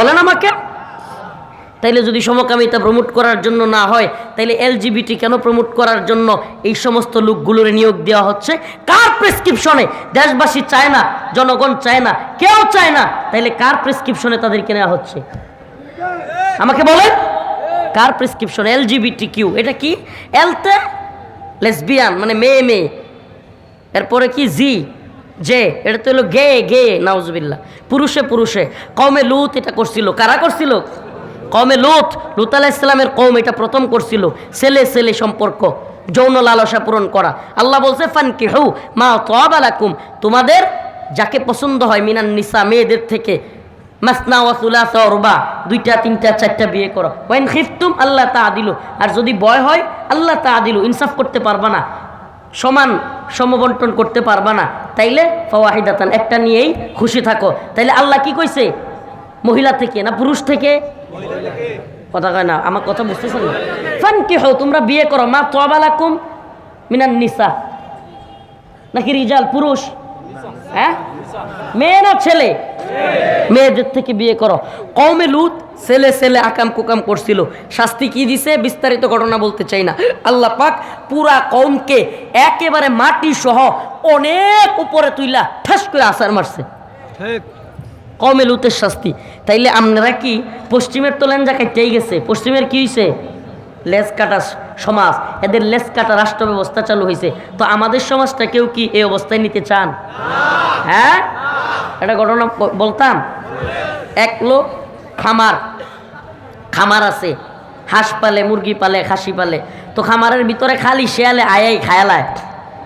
বলেন আমাকে। তাইলে যদি সমকামিতা প্রমোট করার জন্য না হয়, তাইলে এলজিবিটি কেন প্রমোট করার জন্য এই সমস্ত লোকগুলোর নিয়োগ দেওয়া হচ্ছে? কার প্রেসক্রিপশনে দেশবাসী চায় না, জনগণ চায় না, কেউ চায় না। তাইলে কার প্রেসক্রিপশনে তাদেরকে নেওয়া হচ্ছে? আমাকে বলেন। কার প্রেসক্রিপশন এলজিবিটি কিউ এটা কি? এলতে লেসবিয়ান মানে মেয়ে মেয়ে। এরপরে কি? জি যে, এটা তো হলো গে গে নাউজবিল্লা পুরুষে পুরুষে কমে লুত এটা করছিল। কারা করছিল? কমে লুত। লুত আলাহ ইসলামের কম এটা প্রথম করছিল। ছেলে ছেলে সম্পর্ক, যৌন লালসা পূরণ করা। আল্লাহ বলছে ফান কে হু মা তোয়াবালাকুম তোমাদের যাকে পছন্দ হয়, মিনান নিসা, মেয়েদের থেকে, মাসনা ওয়াসুলা সরবা দুইটা, তিনটা, চারটা বিয়ে করো। ওয়াইন খিফতুম, আল্লাহ তা দিলু আর যদি বয় হয়, আল্লাহ তা দিলু ইনসাফ করতে পারবা না। সমান সমবন্টন করতে পারবা না। তাইলে ফওয়াহিদাতান, একটা নিয়েই খুশি থাকো। তাইলে আল্লাহ কি কইছে? মহিলা থেকে না পুরুষ থেকে? কথা কয় না, আমার কথা বুঝতেছেন না? ফান কি হও তোমরা বিয়ে করো, মা তোয়াবালাকুম মিনান নিসা। নাকি রিজাল পুরুষ? হ্যাঁ? মেয়ে না ছেলে? মেয়েদের থেকে বিয়ে করো। কমে লুত ছেলে ছেলে আকাম কুকাম করছিল। শাস্তি কি দিছে? বিস্তারিত ঘটনা বলতে চাই না। আল্লাহ পাক পুরা কমকে একেবারে মাটি সহ অনেক উপরে তুইলা ঠাস করে আসার মারছে। কমে লুতের শাস্তি। তাইলে আপনারা কি পশ্চিমের তো লেঞ্জা কাটতেই গেছে? পশ্চিমের কি হয়েছে লেস কাটা সমাজ, এদের লেস কাটা রাষ্ট্র ব্যবস্থা চালু হয়েছে। তো আমাদের সমাজটা কেউ কি এই অবস্থায় নিতে চান? হ্যাঁ? একটা ঘটনা বলতাম। এক লোক খামার খামার আছে। হাঁস পালে, মুরগি পালে, খাসি পালে। তো খামারের ভিতরে খালি শেয়ালে আয়াই খায়ালায়,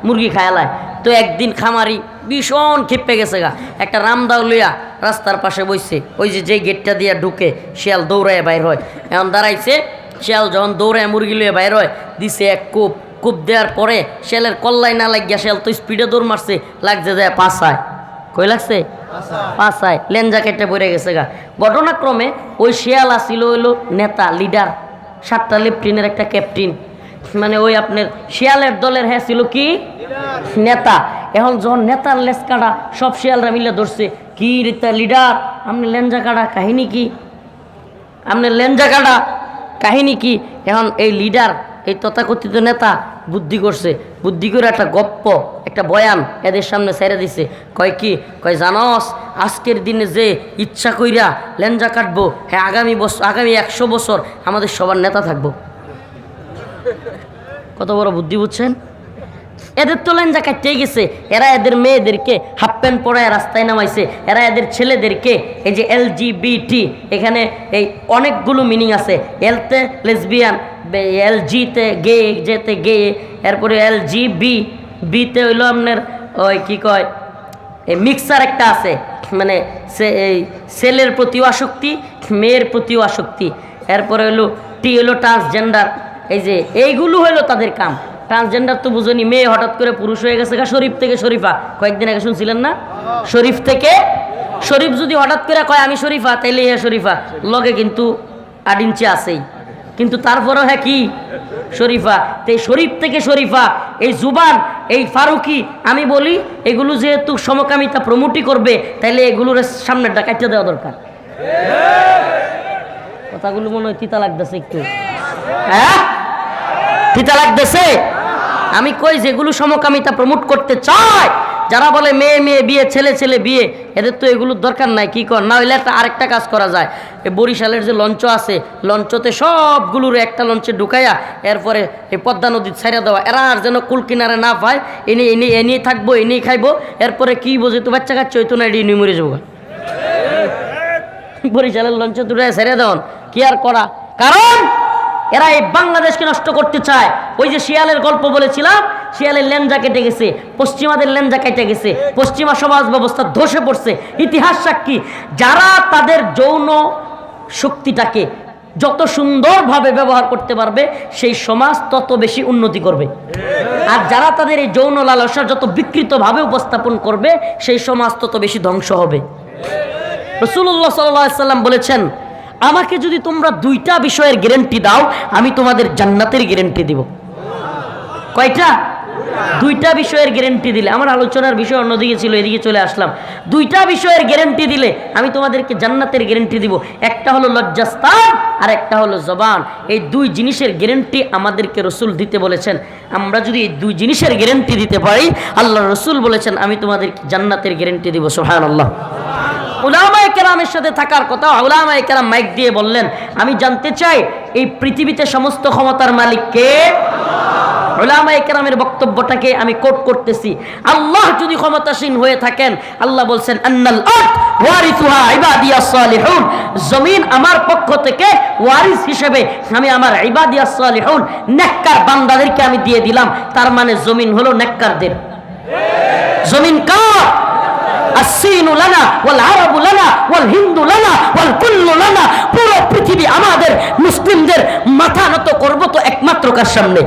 মুরগি খায়ালায়। তো একদিন খামারি ভীষণ খেপে গেছে গা। একটা রামদাও লইয়া রাস্তার পাশে বইছে। ওই যে যেই গেটটা দিয়ে ঢুকে শিয়াল দৌড়ায় বাইর হয়। এখন দাঁড়াইছে শিয়াল যখন দৌড়ে মুরগি লইয়া বাইর হয় দিছে এক কূপ। কূপ দেওয়ার পরে শিয়ালের কল্লাই না লাগিয়া শিয়াল তো স্পিডে দৌড় মারছে লাগছে যায় পাশায় কই লাগছে? পাশায় লেঞ্জা কেটে পড়ে গেছে গা। ঘটনাক্রমে ওই শিয়াল আসিল হইল নেতা লিডার সাতটা লেফটিনের একটা ক্যাপ্টেন। মানে ওই আপনার শিয়ালের দলের হ্যাঁ ছিল কি? নেতা। এখন যখন নেতার লেস কাটা সব শিয়ালরা মিলে ধরছে কি রিতা লিডার? আপনি লেঞ্জা কাটা কাহিনী কি? আপনার লেঞ্জা কাটা কাহিনী কি? এখন এই লিডার এই তথাকথিত নেতা বুদ্ধি করছে। বুদ্ধি করে একটা গপ্প, একটা বয়ান এদের সামনে ছেড়ে দিছে। কয় কি? কয়, জানস, আজকের দিনে যে ইচ্ছা কইরা লেঞ্জা কাটবো হ্যাঁ আগামী বছর আগামী একশো বছর আমাদের সবার নেতা থাকব। কত বড় বুদ্ধি বুঝছেন? এদের তো লেঞ্জা কাটতেই গেছে। এরা এদের মেয়েদেরকে হাফ প্যান্ট পরায় রাস্তায় নামাইছে। এরা এদের ছেলেদেরকে এই যে এল এখানে এই অনেকগুলো মিনিং আছে। এলতে লেসবিয়ান এল জিতে গে যেতে গে, এরপরে এল জি বি বিতে হইল আপনার ওই কি কয়, এই মিক্সার একটা আছে। মানে সে এই ছেলের প্রতিও আসক্তি, মেয়ের প্রতিও আসক্তি। এরপরে হলো টি হলো ট্রান্সজেন্ডার এই যে এইগুলো হলো তাদের কাম। ট্রান্সজেন্ডার তো বুঝনি, মেয়ে হঠাৎ করে পুরুষ হয়ে গেছে গা, শরীফ থেকে শরীফা। কয়েকদিন আগে শুনছিলেন না? শরীফ থেকে? শরীফ যদি হঠাৎ করে কয়, আমি শরীফা তাইলে হ্যাঁ শরীফা। লগে কিন্তু আট ইঞ্চি আছেই। কিন্তু তারপরেও হ্যাঁ কি? শরীফা। তো এই শরীফ থেকে শরীফা, এই জুবান, এই ফারুকি, আমি বলি, এগুলো যেহেতু সমকামিতা প্রমোটই করবে, তাইলে এগুলোর সামনে ডাকাইতে দেওয়া দরকার। কথাগুলো মনে হয় তিতা লাগতেছে একটু। হ্যাঁ? তিতা লাগতেছে? আমি কই যেগুলো সমকামিতা প্রমোট করতে চায়? যারা বলে মেয়ে মেয়ে, বিয়ে, ছেলে ছেলে, বিয়ে, এদের তো এগুলোর দরকার নাই, কি কর? না হইলে একটা আরেকটা কাজ করা যায়। বরিশালের যে লঞ্চ আছে, লঞ্চতে সবগুলোর একটা লঞ্চে ঢুকাইয়া এরপরে এই পদ্মা নদীর ছাইরা দেওয়া, এরা আর যেন কুল কিনারে না পায়, এনে এনে এনেই থাকব এনেই খাইবো, এরপরে কি বোঝে তো বাচ্চা কাচ্চা হইতো না এটি নিয়ে মরে যাব বরিশালের লঞ্চে দুটায় ছেড়ে দেওয়ান, কি আর করা? কারণ এরা এই বাংলাদেশকে নষ্ট করতে চায়। ওই যে শিয়ালের গল্প বলেছিলাম, শিয়ালের লেঞ্জা কেটে গেছে, পশ্চিমাদের লেঞ্জা কেটে গেছে, পশ্চিমা সমাজ ব্যবস্থা ধসে পড়ছে। ইতিহাস সাক্ষী, যারা তাদের যৌন শক্তিটাকে যত সুন্দরভাবে ব্যবহার করতে পারবে, সেই সমাজ তত বেশি উন্নতি করবে। আর যারা তাদের এই যৌন লালসা যত বিকৃতভাবে উপস্থাপন করবে, সেই সমাজ তত বেশি ধ্বংস হবে। রসুল্লাহ সাল্লাম বলেছেন আমাকে যদি তোমরা দুইটা বিষয়ের গ্যারেন্টি দাও, আমি তোমাদের জান্নাতের গ্যারেন্টি দিব। কয়টা? দুইটা বিষয়ের গ্যারেন্টি দিলে। আমার আলোচনার বিষয় অন্যদিকে ছিল, এদিকে চলে আসলাম। দুইটা বিষয়ের গ্যারেন্টি দিলে আমি তোমাদেরকে জান্নাতের গ্যারেন্টি দিব। একটা হলো লজ্জাস্তান আর একটা হলো জবান। এই দুই জিনিসের গ্যারেন্টি আমাদেরকে রসুল দিতে বলেছেন। আমরা যদি এই দুই জিনিসের গ্যারেন্টি দিতে পারি আল্লাহ রসুল বলেছেন, আমি তোমাদেরকে জান্নাতের গ্যারেন্টি দিব। সোহান আল্লাহ উলামায়ে কেরামের সাথে থাকার কথা উলামায়ে কেরাম মাইক দিয়ে বললেন, আমি জানতে চাই এই পৃথিবীতে সমস্ত ক্ষমতার মালিক কে? ওলামায়ে কেরামের বক্তব্যটাকে আমি কোট করতেছি। আল্লাহ যদি ক্ষমতাসীন হয়ে থাকেন, আল্লাহ বলছেন, আন্নাল ওয়ারিসুহা ইবাদিয়াস সালিহুন। জমিন আমার পক্ষ থেকে ওয়ারিস হিসেবে আমি আমার ইবাদিয়াস সালিহুন, নেককার বান্দাদেরকে আমি দিয়ে দিলাম। তার মানে জমিন হলো নেককারদের। জমিন কার? আসিনু লানা ওয়াল আরবু লানা ওয়াল হিন্দু লানা ওয়াল কুল্লু লানা পুরো পৃথিবী আমাদের মুসলিমদের মাথা নত করব তো একমাত্র কার সামনে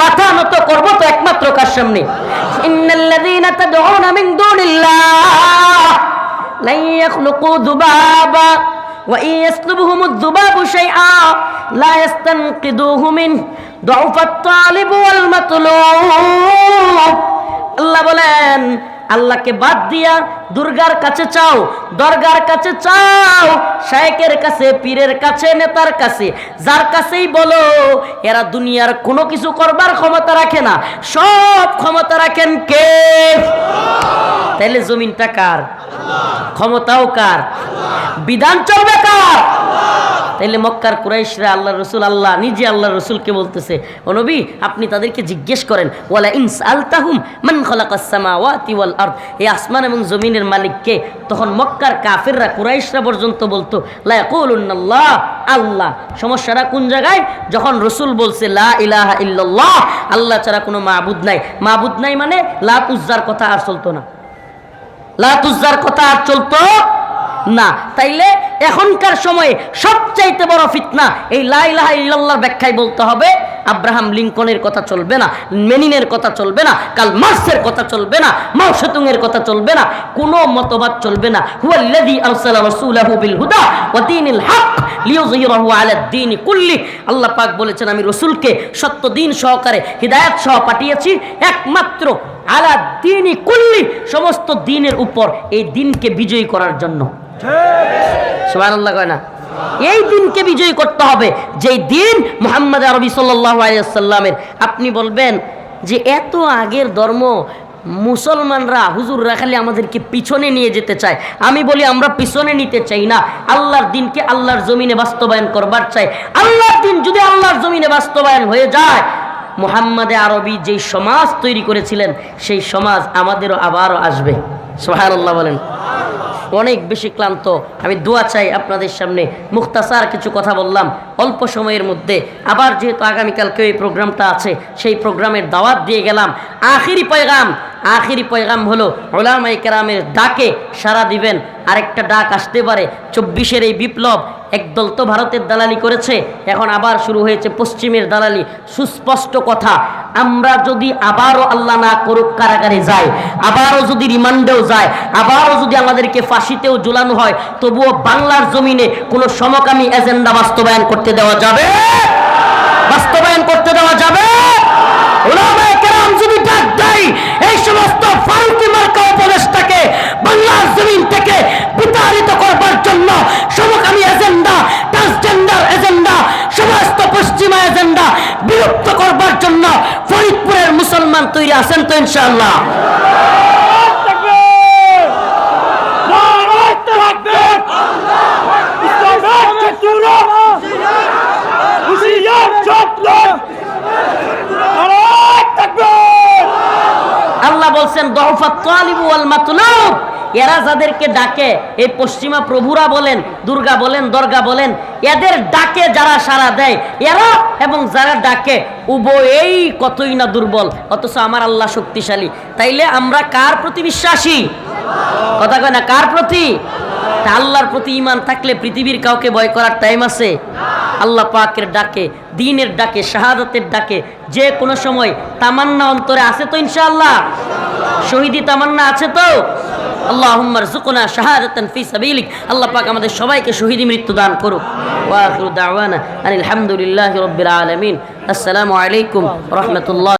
মাথা নত করব তো একমাত্র কার সামনে ইন্নাল্লাযীনা তাদউনা মিন দুনিল্লাহ লান ইয়াখলুকু যুবাবা وإن يسلبهم الذباب شيئا لا يستنقذوه منه ضعف الطالب والمطلوب আল্লাহ বলেন আল্লাহকে বাদ দিয়া দুর্গার কাছে চাও, দরগার কাছে চাও, শায়েকের কাছে, পীরের কাছে, নেতার কাছে, যার কাছেই বলো, এরা দুনিয়ার কোনো কিছু করবার ক্ষমতা রাখে না। সব ক্ষমতা রাখেন কে? তাইলে জমিনটা কার? ক্ষমতাও কার? বিধান চলবে কার? তাইলে মক্কার কুরাইশরা আল্লাহ রসুল, আল্লাহ নিজে আল্লাহ রসুলকে বলতেছে, ও নবী, আপনি তাদেরকে জিজ্ঞেস করেন, ওয়ালা ইনস আলতাহুম মান খলাকাস সামাওয়াতি ওয়াল আরদ? এই আসমান এবং জমিনের মালিক কে তখন মক্কার কাফেররা, কুরাইশরা পর্যন্ত বলতো, লা ইয়াকুলুন্নাল্লাহ, আল্লাহ। সমস্যাটা কোন জায়গায়? যখন রসুল বলছে, লা ইলাহা ইল্লাল্লাহ, আল্লাহ ছাড়া কোনো মাবুদ নাই। মাবুদ নাই মানে লাত উজ্জার কথা আর চলতো না। লাতুজ্জার কথা আর চলতো না, তাইলে এখনকার সময়ে সবচাইতে বড় ফিতনা এই লাইলাহ ইল্লাল্লাহর ব্যাখ্যায় বলতে হবে, আব্রাহাম লিঙ্কনের কথা চলবে না, মেনিনের কথা চলবে না কাল মার্সের কথা চলবে না, মাও সেতুংয়ের কথা চলবে না, কোনো মতবাদ চলবে না। হুয়াল্লাযী আরসালা রাসূলাহু বিল হুদা ওয়া দীনিল হক লিইয়ুযহিরাহু আলা কুল্লি। আল্লাহ পাক বলেছেন, আমি রসুলকে সত্য দিন সহকারে, হিদায়াত সহ পাঠিয়েছি, একমাত্র আলা দিনই কুল্লি, সমস্ত দিনের উপর এই দিনকে বিজয়ী করার জন্য। না? এই দিনকে বিজয়ী করতে হবে। যেই দিন মোহাম্মদ আরবি সাল্লাহ আপনি বলবেন যে এত আগের ধর্ম, মুসলমানরা হুজুররা খালি আমাদেরকে পিছনে নিয়ে যেতে চায়। আমি বলি আমরা পিছনে নিতে চাই না। আল্লাহর দিনকে আল্লাহর জমিনে বাস্তবায়ন করবার চাই। আল্লাহর দিন যদি আল্লাহর জমিনে বাস্তবায়ন হয়ে যায় মোহাম্মদে আরবি যেই সমাজ তৈরি করেছিলেন, সেই সমাজ আমাদেরও আবারও আসবে। সোহানুল্লাহ বলেন। অনেক বেশি ক্লান্ত। আমি দোয়া চাই আপনাদের সামনে। মুখতাসার কিছু কথা বললাম। অল্প সময়ের মধ্যে আবার যেহেতু আগামীকালকে এই প্রোগ্রামটা আছে, সেই প্রোগ্রামের দাওয়াত দিয়ে গেলাম। আখিরি পয়গাম। আখিরি পয়গাম হলো ওলামাই কেরামের ডাকে সারা দিবেন। আরেকটা ডাক আসতে পারে। চব্বিশের এই বিপ্লব একদল তো ভারতের দালালি করেছে, এখন আবার শুরু হয়েছে পশ্চিমের দালালি। সুস্পষ্ট কথা, আমরা যদি আবারও আল্লাহ না করুক কারাগারে যাই, আবারও যদি রিমান্ডেও যায় আবারও যদি আমাদেরকে ফাঁসিতেও ঝুলানো হয়, তবুও বাংলার জমিনে কোনো সমকামী এজেন্ডা বাস্তবায়ন করতে দেওয়া যাবে? বাস্তবায়ন করতে দেওয়া যাবে ওলামায়ে কেরাম যদি ডাক দেয় এই সমস্ত ফারুকি মার্কা উপদেশটাকে বাংলার জমিন থেকে বিতাড়িত করবার জন্য সমকামী এজেন্ডা ট্রান্সজেন্ডার এজেন্ডা সমস্ত পশ্চিমা এজেন্ডা বিলুপ্ত করবার জন্য ফরিদপুরের মুসলমান তৈরি আছেন তো ইনশাআল্লাহ আল্লাহ বলছেন দহফাত তালিবু ওয়াল মাতলুব এরা যাদেরকে ডাকে, এই পশ্চিমা প্রভুরা বলেন, দুর্গা বলেন, দর্গা বলেন, এদের ডাকে যারা সাড়া দেয়, এরা এবং যারা ডাকে, উভয়েই কতই না দুর্বল, অথচ আমার আল্লাহ শক্তিশালী। তাইলে আমরা কার প্রতি বিশ্বাসী? কথা কয় না, কার প্রতি? তা আল্লাহর প্রতি ইমান থাকলে পৃথিবীর কাউকে ভয় করার টাইম আছে। আল্লাহ পাকের ডাকে, দিনের ডাকে, শাহাদাতের ডাকে, যে কোনো সময় তামান্না অন্তরে আছে তো ইনশাআল্লাহ? শহীদি তামান্না আছে তো? আল্লাহ জুকুনা শাহাদাতান ফি সাবিলিক। আল্লাহ পাক আমাদের সবাইকে শহীদি মৃত্যু দান করুক। ওয়া আখিরু দাওয়ানা আনিল হামদুলিল্লাহি রাব্বিল আলামিন। আসসালামু আলাইকুম রাহমাতুল্লাহ।